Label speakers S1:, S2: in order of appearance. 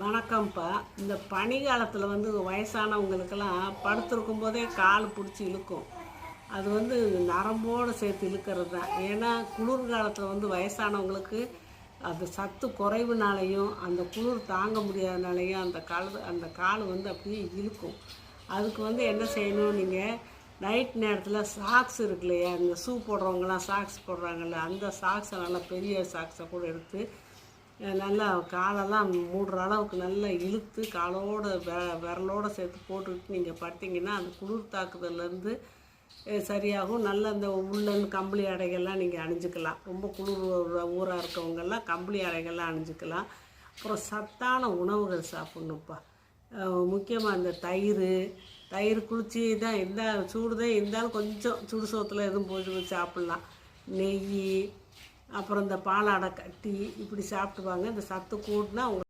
S1: வணக்கம்ப்பா. இந்த பனி காலத்தில் வந்து வயசானவங்களுக்கெல்லாம் படுத்திருக்கும் போதே கால் பிடிச்சி இழுக்கும். அது வந்து நரம்போடு சேர்த்து இழுக்கிறது தான். ஏன்னா குளிர் காலத்தில் வந்து வயசானவங்களுக்கு அது சத்து குறைவுனாலையும் அந்த குளிர் தாங்க முடியாதனாலையும் அந்த கால் அந்த கால் வந்து அப்படியே இழுக்கும். அதுக்கு வந்து என்ன செய்யணும்? நீங்கள் நைட் நேரத்தில் சாக்ஸ் இருக்கு இல்லையா இந்த ஷூ போடுறவங்கலாம் சாக்ஸ் போடுறாங்கல்ல அந்த சாக்ஸை நல்லா பெரிய சாக்ஸை கூட எடுத்து நல்லா காலெல்லாம் மூடுற அளவுக்கு நல்லா இழுத்து காலோட வெ விரலோட சேர்த்து போட்டுக்கிட்டு நீங்கள் படுத்தீங்கன்னா அந்த குளிர் தாக்குதல்லேருந்து சரியாகும். நல்ல இந்த உள்ளன் கம்பளி அடைகள்லாம் நீங்கள் அணிஞ்சிக்கலாம். ரொம்ப குளிர் ஊராக இருக்கவங்கெல்லாம் கம்பளி அடைகள்லாம் அணிஞ்சிக்கலாம். அப்புறம் சத்தான உணவுகள் சாப்பிட்ணுப்பா முக்கியமாக இந்த தயிர் தயிர் குளிச்சு தான் இருந்தால் சூடு தான் இருந்தாலும் கொஞ்சம் சுடு சோத்தில் எதுவும் போட்டு சாப்பிட்லாம். நெய் அப்புறம் இந்த பாலாடை கட்டி இப்படி சாப்பிட்டுவாங்க. இந்த சத்து கூட்டினா